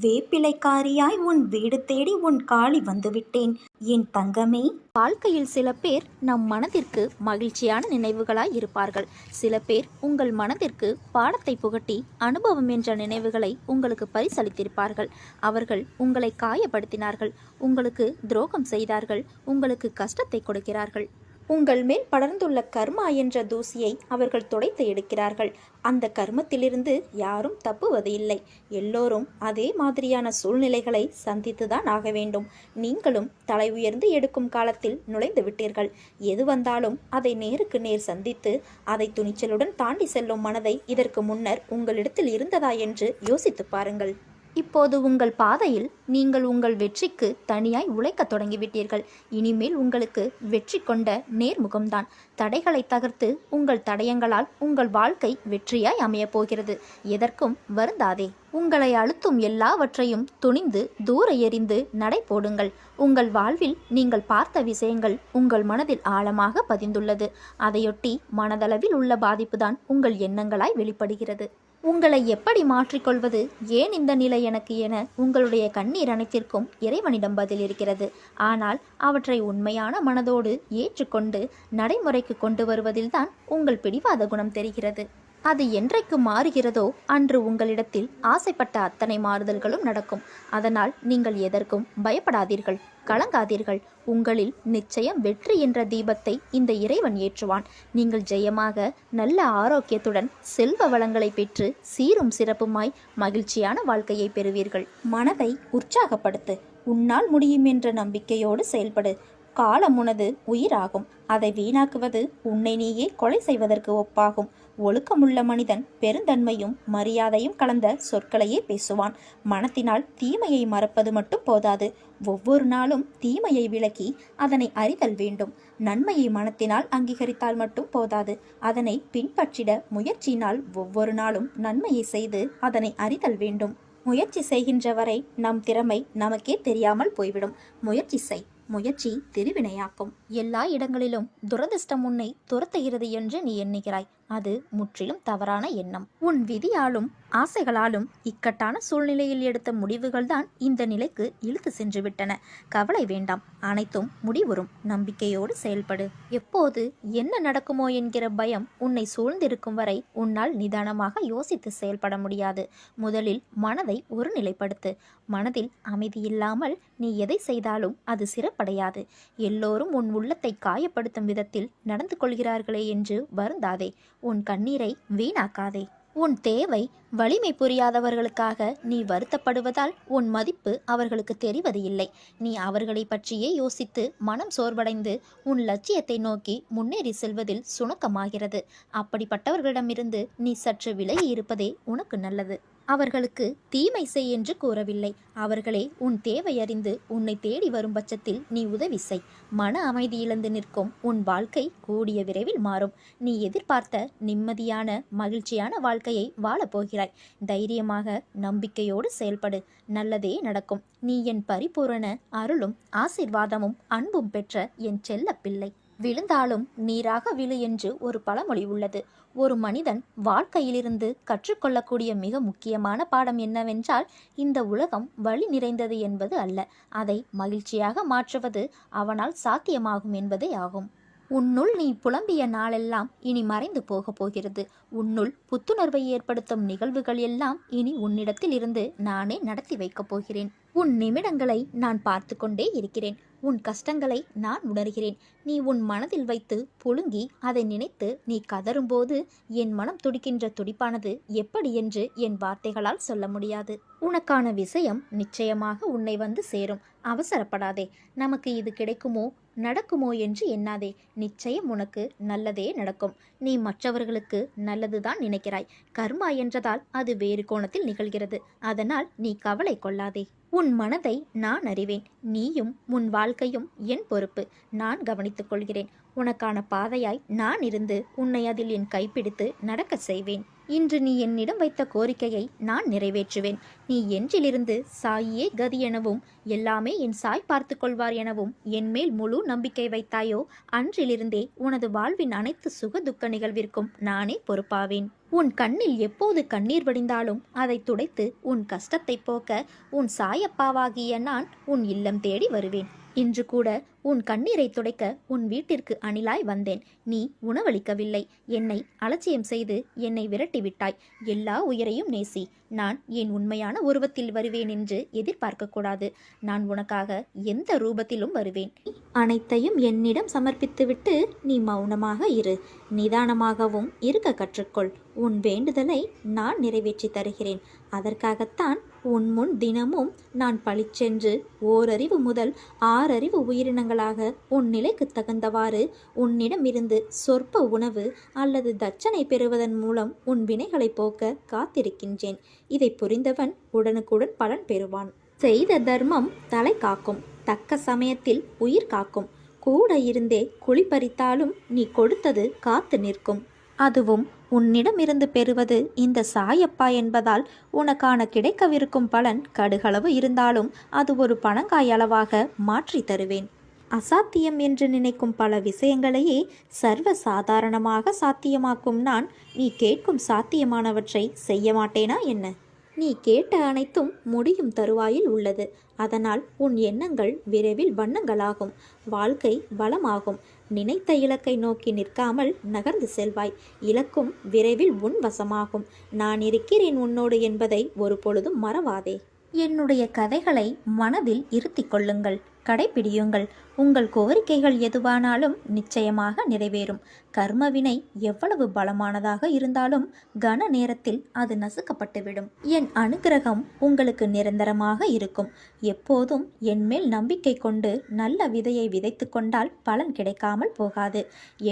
வேப்பிலைக்காரியாய் உன் வீடு தேடி உன் காளி வந்துவிட்டேன். என் தங்கமே. வாழ்க்கையில் சில பேர் நம் மனதிற்கு மகிழ்ச்சியான நினைவுகளாய் இருப்பார்கள். சில பேர் உங்கள் மனதிற்கு பாடத்தை புகட்டி அனுபவம் என்ற நினைவுகளை உங்களுக்கு பரிசளித்திருப்பார்கள். அவர்கள் உங்களை காயப்படுத்தினார்கள். உங்களுக்கு துரோகம் செய்தார்கள். உங்களுக்கு கஷ்டத்தை கொடுக்கிறார்கள். உங்கள் மேல் படர்ந்துள்ள கர்மா என்ற தூசியை அவர்கள் துடைத்து எடுக்கிறார்கள். அந்த கர்மத்திலிருந்து யாரும் தப்புவது இல்லை எல்லோரும் அதே மாதிரியான சூழ்நிலைகளை சந்தித்துதான் ஆக வேண்டும். நீங்களும் தலை உயர்ந்து எடுக்கும் காலத்தில் நுழைந்து விட்டீர்கள். எது வந்தாலும் அதை நேருக்கு நேர் சந்தித்து அதை துணிச்சலுடன் தாண்டி செல்லும் மனதை இதற்கு முன்னர் உங்களிடத்தில் இருந்ததா என்று யோசித்து பாருங்கள். இப்போது உங்கள் பாதையில் நீங்கள் உங்கள் வெற்றிக்கு தனியாய் உழைக்க தொடங்கிவிட்டீர்கள். இனிமேல் உங்களுக்கு வெற்றி கொண்ட நேர்முகம்தான். தடைகளை தகர்த்து உங்கள் தடயங்களால் உங்கள் வாழ்க்கை வெற்றியாய் அமையப் போகிறது. எதற்கும் வருந்தாதே. உங்களை அழுத்தும் எல்லாவற்றையும் துணிந்து தூர எறிந்து நடை போடுங்கள். உங்கள் வாழ்வில் நீங்கள் பார்த்த விஷயங்கள் உங்கள் மனதில் ஆழமாக பதிந்துள்ளது. அதையொட்டி மனதளவில் உள்ள பாதிப்புதான் உங்கள் எண்ணங்களாய் வெளிப்படுகிறது. உங்களை எப்படி மாற்றிக்கொள்வது ஏன் இந்த நிலை எனக்கு என உங்களுடைய கண்ணீர் அனைத்திற்கும் இறைவனிடம் பதில் இருக்கிறது. ஆனால் அவற்றை உண்மையான மனதோடு ஏற்றுக்கொண்டு நடைமுறைக்கு கொண்டு வருவதில்தான் உங்கள் பிடிவாத குணம் தெரிகிறது. அது என்றைக்கு மாறுகிறதோ அன்று உங்களிடத்தில் ஆசைப்பட்ட அத்தனை மாறுதல்களும் நடக்கும். அதனால் நீங்கள் எதற்கும் பயப்படாதீர்கள் கலங்காதீர்கள். உங்களில் நிச்சயம் வெற்றி என்ற தீபத்தை இந்த இறைவன் ஏற்றுவான். நீங்கள் ஜெயமாக நல்ல ஆரோக்கியத்துடன் செல்வ வளங்களை பெற்று சீரும் சிறப்புமாய் மகிழ்ச்சியான வாழ்க்கையை பெறுவீர்கள். மனதை உற்சாகப்படுத்து. உன்னால் முடியும் என்ற நம்பிக்கையோடு செயல்படு. காலம் உனது உயிராகும். அதை வீணாக்குவது உன்னை நீயே கொலை செய்வதற்கு ஒப்பாகும். ஒழுக்கமுள்ள மனிதன் பெருந்தன்மையும் மரியாதையும் கலந்த சொற்களையே பேசுவான். மனத்தினால் தீமையை மறப்பது மட்டும் போதாது. ஒவ்வொரு நாளும் தீமையை விலக்கி அதனை அறிதல் வேண்டும். நன்மையை மனத்தினால் அங்கீகரித்தால் மட்டும் போதாது. அதனை பின்பற்றிட முயற்சியினால் ஒவ்வொரு நாளும் நன்மையை செய்து அதனை அறிதல் வேண்டும். முயற்சி செய்கின்ற வரை நம் திறமை நமக்கே தெரியாமல் போய்விடும். முயற்சி செய். முயற்சி திருவினையாக்கும். எல்லா இடங்களிலும் துரதிர்ஷ்டம் உன்னை துரத்துகிறது என்று நீ எண்ணுகிறாய். அது முற்றிலும் தவறான எண்ணம். உன் விதியாலும் ஆசைகளாலும் இக்கட்டான சூழ்நிலையில் எடுத்த முடிவுகள்தான் இந்த நிலைக்கு இழுத்து சென்று விட்டன. கவலை வேண்டாம். அனைத்தும் முடிவுறும். நம்பிக்கையோடு செயல்படு. எப்போது என்ன நடக்குமோ என்கிற பயம் உன்னை சூழ்ந்திருக்கும் வரை உன்னால் நிதானமாக யோசித்து செயல்பட முடியாது. முதலில் மனதை ஒருநிலைப்படுத்து. மனதில் அமைதி இல்லாமல் நீ எதை செய்தாலும் அது சிறப்படையாது. எல்லோரும் உன் உள்ளத்தை காயப்படுத்தும் விதத்தில் நடந்து கொள்கிறார்களே என்று வருந்தாதே. உன் கண்ணீரை வீணாக்காதே. உன் தேவை வலிமை புரியாதவர்களுக்காக நீ வருத்தப்படுவதால் உன் மதிப்பு அவர்களுக்கு தெரிவது இல்லை. நீ அவர்களை பற்றியே யோசித்து மனம் சோர்வடைந்து உன் லட்சியத்தை நோக்கி முன்னேறி செல்வதில் சுணக்கமாகிறது. அப்படிப்பட்டவர்களிடமிருந்து நீ சற்று விலகி இருப்பதே உனக்கு நல்லது. அவர்களுக்கு தீமை செய் என்று கூறவில்லை. அவர்களே உன் தேவை அறிந்து உன்னை தேடி வரும் பட்சத்தில் நீ உதவி செய். மன அமைதி இழந்து நிற்கும் உன் வாழ்க்கை கூடிய விரைவில் மாறும். நீ எதிர்பார்த்த நிம்மதியான மகிழ்ச்சியான வாழ்க்கையை வாழப்போகிறாய் தைரியமாக நம்பிக்கையோடு செயல்படு. நல்லதே நடக்கும். நீ என் பரிபூரண அருளும் ஆசிர்வாதமும் அன்பும் பெற்ற என் செல்ல பிள்ளை விழுந்தாலும் நீராக விழு என்று ஒரு பழமொழி உள்ளது. ஒரு மனிதன் வாழ்க்கையிலிருந்து கற்றுக்கொள்ளக்கூடிய மிக முக்கியமான பாடம் என்னவென்றால் இந்த உலகம் வழி நிறைந்தது என்பது அல்ல. அதை மகிழ்ச்சியாக மாற்றுவது அவனால் சாத்தியமாகும் என்பதே ஆகும். உன்னுள் நீ புலம்பிய நாளெல்லாம் இனி மறைந்து போகப் போகிறது. உன்னுள் புத்துணர்வை ஏற்படுத்தும் நிகழ்வுகள் எல்லாம் இனி உன்னிடத்தில் இருந்து நானே நடத்தி வைக்கப் போகிறேன். உன் நிமிடங்களை நான் பார்த்து கொண்டே இருக்கிறேன். உன் கஷ்டங்களை நான் உணர்கிறேன். நீ உன் மனதில் வைத்து புழுங்கி அதை நினைத்து நீ கதறும்போது என் மனம் துடிக்கின்ற துடிப்பானது எப்படி என்று என் வார்த்தைகளால் சொல்ல முடியாது. உனக்கான விஷயம் நிச்சயமாக உன்னை வந்து சேரும். அவசரப்படாதே. நமக்கு இது கிடைக்குமோ நடக்குமோ என்று எண்ணாதே. நிச்சயம் உனக்கு நல்லதே நடக்கும். நீ மற்றவர்களுக்கு நல்லதுதான் நினைக்கிறாய். கர்மா என்றதால் அது வேறு கோணத்தில் நிகழ்கிறது. அதனால் நீ கவலை கொள்ளாதே. உன் மனதை நான் அறிவேன். நீயும் உன் வாழ்க்கையும் என் பொறுப்பு. நான் கவனித்துக் கொள்கிறேன். உனக்கான பாதையாய் நான் இருந்து உன்னை அதில் என் கைப்பிடித்து நடக்கச் செய்வேன். இன்று நீ என்னிடம் வைத்த கோரிக்கையை நான் நிறைவேற்றுவேன். நீ என்றிலிருந்து சாயே கதி எனவும் எல்லாமே என் சாய் பார்த்து கொள்வார் எனவும் என் மேல் முழு நம்பிக்கை வைத்தாயோ அன்றிலிருந்தே உனது வாழ்வின் அனைத்து சுக துக்க நிகழ்விற்கும் நானே பொறுப்பாவேன். உன் கண்ணில் எப்போது கண்ணீர் வடிந்தாலும் அதை துடைத்து உன் கஷ்டத்தை போக்க உன் சாயப்பாவாகிய நான் உன் இல்லம் தேடி வருவேன். இன்று கூட உன் கண்ணீரை துடைக்க உன் வீட்டிற்கு அணிலாய் வந்தேன். நீ உணவளிக்கவில்லை. என்னை அலட்சியம் செய்து என்னை விரட்டிவிட்டாய். எல்லா உயிரையும் நேசி. நான் என் உண்மையான உருவத்தில் வருவேன் என்று எதிர்பார்க்கக்கூடாது. நான் உனக்காக எந்த ரூபத்திலும் வருவேன். அனைத்தையும் என்னிடம் சமர்ப்பித்துவிட்டு நீ மௌனமாக இரு. நிதானமாகவும் இருக்க கற்றுக்கொள். உன் வேண்டுதலை நான் நிறைவேற்றி தருகிறேன். அதற்காகத்தான் உன் முன் தினமும் நான் பளிச்சென்று ஓரறிவு முதல் ஆறறிவு உயிரினங்களாக உன் நிலைக்கு தகுந்தவாறு உன்னிடமிருந்து சொற்ப உணவு அல்லது தட்சணை பெறுவதன் மூலம் உன் வினைகளை போக்க காத்திருக்கின்றேன். இதை புரிந்தவன் உடனுக்குடன் பலன் பெறுவான். செய்த தர்மம் தலை காக்கும். தக்க சமயத்தில் உயிர் காக்கும். கூட இருந்தே குளிப்பறித்தாலும் நீ கொடுத்தது காத்து நிற்கும். அதுவும் உன்னிடமிருந்து பெறுவது இந்த சாயப்பா என்பதால் உனக்கான கிடைக்கவிருக்கும் பலன் கடுகளவு இருந்தாலும் அது ஒரு பணங்காய் அளவாக மாற்றி தருவேன். அசாத்தியம் என்று நினைக்கும் பல விஷயங்களையே சர்வ சாதாரணமாக சாத்தியமாக்கும் நான். நீ கேட்கும் சாத்தியமானவற்றை செய்ய மாட்டேனா என்ன? நீ கேட்ட அனைத்தும் முடியும் தருவாயில் உள்ளது. அதனால் உன் எண்ணங்கள் விரைவில் வண்ணங்களாகும். வாழ்க்கை வளமாகும். நினைத்த இலக்கை நோக்கி நிற்காமல் நகர்ந்து செல்வாய். இலக்கும் விரைவில் உன் வசமாகும். நான் இருக்கிறேன் உன்னோடு என்பதை ஒரு பொழுதும் மறவாதே. என்னுடைய கதைகளை மனதில் இருத்திக் கொள்ளுங்கள். கடைபிடியுங்கள். உங்கள் கோரிக்கைகள் எதுவானாலும் நிச்சயமாக நிறைவேறும். கர்மவினை எவ்வளவு பலமானதாக இருந்தாலும் கன நேரத்தில் அது நசுக்கப்பட்டுவிடும். என் அனுகிரகம் உங்களுக்கு நிரந்தரமாக இருக்கும். எப்போதும் என் மேல் நம்பிக்கை கொண்டு நல்ல விதையை விதைத்து கொண்டால் பலன் கிடைக்காமல் போகாது.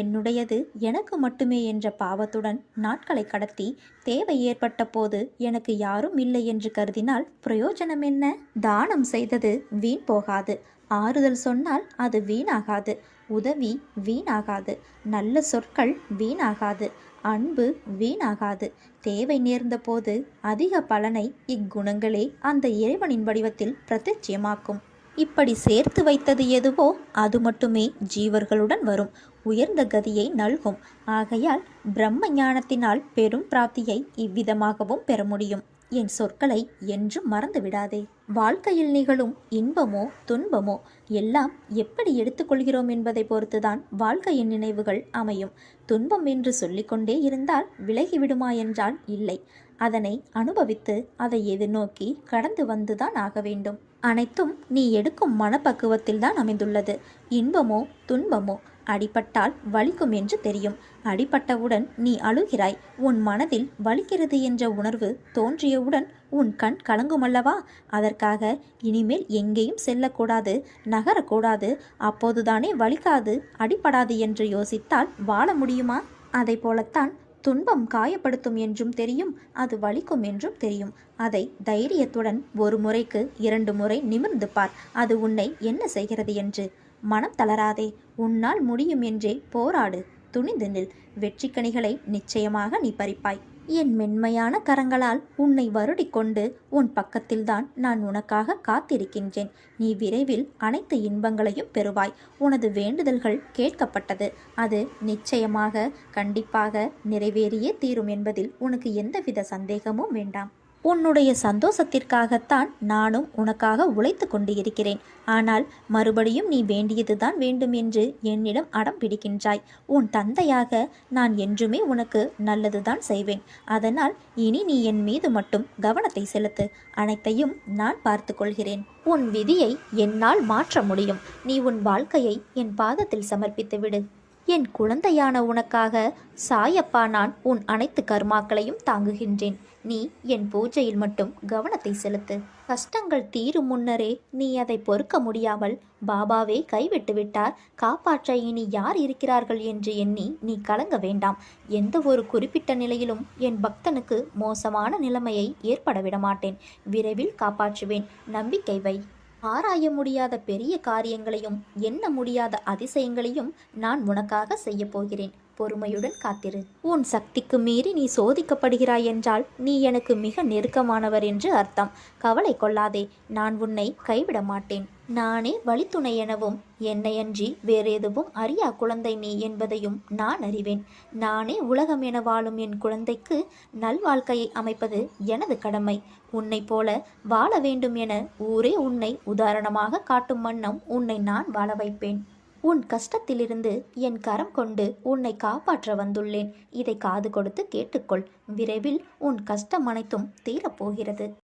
என்னுடையது எனக்கு மட்டுமே என்ற பாவத்துடன் நாட்களை கடத்தி தேவை ஏற்பட்ட போது எனக்கு யாரும் இல்லை என்று கருதினால் பிரயோஜனம் என்ன தானம் செய்தது வீண் போகாது. ஆறுதல் சொன்னால் அது வீணாகாது. உதவி வீணாகாது. நல்ல சொற்கள் வீணாகாது. அன்பு வீணாகாது. தேவை நேர்ந்த போது அதிக பலனை இக்குணங்களே அந்த இறைவனின் வடிவத்தில் பிரத்யட்சியமாக்கும். இப்படி சேர்த்து வைத்தது எதுவோ அது மட்டுமே ஜீவர்களுடன் வரும். உயர்ந்த கதியை நல்கும். ஆகையால் பிரம்ம ஞானத்தினால் பெரும் பிராப்தியை இவ்விதமாகவும் பெற முடியும். என் சொற்களை என்றும் மறந்து விடாதே வாழ்க்கையில் நிகழும் இன்பமோ துன்பமோ எல்லாம் எப்படி எடுத்துக்கொள்கிறோம் என்பதை பொறுத்துதான் வாழ்க்கையின் நினைவுகள் அமையும். துன்பம் என்று சொல்லிக்கொண்டே இருந்தால் விலகிவிடுமா என்றால் இல்லை. அதனை அனுபவித்து அதை எதிர்நோக்கி கடந்து வந்துதான் ஆக வேண்டும். அனைத்தும் நீ எடுக்கும் மனப்பக்குவத்தில்தான் அமைந்துள்ளது. இன்பமோ துன்பமோ அடிபட்டால் வலிக்கும் என்று தெரியும். அடிபட்டவுடன் நீ அழுகிறாய். உன் மனதில் வலிக்கிறது என்ற உணர்வு தோன்றியவுடன் உன் கண் கலங்குமல்லவா? அதற்காக இனிமேல் எங்கேயும் செல்லக்கூடாது நகரக்கூடாது. அப்போதுதானே வலிக்காது அடிபடாது என்று யோசித்தால் வாழ முடியுமா? அதை போலத்தான் துன்பம் காயப்படுத்தும் என்றும் தெரியும் அது வலிக்கும் என்றும் தெரியும். அதை தைரியத்துடன் ஒரு முறைக்கு இரண்டு முறை நிமிர்ந்து பார். அது உன்னை என்ன செய்கிறது என்று மனம் தளராதே உன்னால் முடியும் என்றே போராடு. துணிந்து நில். வெற்றிக்கனிகளை நிச்சயமாக நீ பறிப்பாய். என் மென்மையான கரங்களால் உன்னை வருடிக் கொண்டு உன் பக்கத்தில்தான் நான் உனக்காக காத்திருக்கின்றேன். நீ விரைவில் அனைத்து இன்பங்களையும் பெறுவாய். உனது வேண்டுதல்கள் கேட்கப்பட்டது. அது நிச்சயமாக கண்டிப்பாக நிறைவேறியே தீரும் என்பதில் உனக்கு எந்தவித சந்தேகமும் வேண்டாம். உன்னுடைய சந்தோஷத்திற்காகத்தான் நானும் உனக்காக உழைத்து கொண்டு இருக்கிறேன் ஆனால் மறுபடியும் நீ வேண்டியதுதான் வேண்டும் என்று என்னிடம் அடம் பிடிக்கின்றாய். உன் தந்தையாக நான் என்றுமே உனக்கு நல்லதுதான் செய்வேன். அதனால் இனி நீ என் மீது மட்டும் கவனத்தை செலுத்து. அனைத்தையும் நான் பார்த்து கொள்கிறேன். உன் விதியை என்னால் மாற்ற முடியும். நீ உன் வாழ்க்கையை என் பாதத்தில் சமர்ப்பித்து விடு என் குழந்தையான உனக்காக சாயப்பா நான் உன் அனைத்து கர்மாக்களையும் தாங்குகின்றேன். நீ என் பூஜையில் மட்டும் கவனத்தை செலுத்து. கஷ்டங்கள் தீரும் முன்னரே நீ அதை பொறுக்க முடியாமல் பாபாவே கைவிட்டு விட்டார். காப்பாற்ற இனி யார் இருக்கிறார்கள் என்று எண்ணி நீ கலங்க வேண்டாம். எந்த ஒரு குறிப்பிட்ட நிலையிலும் என் பக்தனுக்கு மோசமான நிலைமையை ஏற்பட விட மாட்டேன் விரைவில் காப்பாற்றுவேன். நம்பிக்கை வை. ஆராய முடியாத பெரிய காரியங்களையும் எண்ண முடியாத அதிசயங்களையும் நான் உனக்காக செய்யப்போகிறேன் பொறுமையுடன் காத்திரு. உன் சக்திக்கு மீறி நீ சோதிக்கப்படுகிறாய் என்றால் நீ எனக்கு மிக நெருக்கமானவர் என்று அர்த்தம். கவலை கொள்ளாதே நான் உன்னை கைவிட மாட்டேன். நானே வழித்துணை எனவும் என்னையன்றி வேறெதுவும் அறியா குழந்தை நீ என்பதையும் நான் அறிவேன். நானே உலகம் என வாழும் என் குழந்தைக்கு நல்வாழ்க்கையை அமைப்பது எனது கடமை. உன்னைப் போல வாழ வேண்டும் என ஊரே உன்னை உதாரணமாக காட்டும் வண்ணம் உன்னை நான் வாழ வைப்பேன். உன் கஷ்டத்திலிருந்து என் கரம் கொண்டு உன்னை காப்பாற்ற வந்துள்ளேன். இதை காது கொடுத்து கேட்டுக்கொள். விரைவில் உன் கஷ்டம் அனைத்தும் தீரப்போகிறது.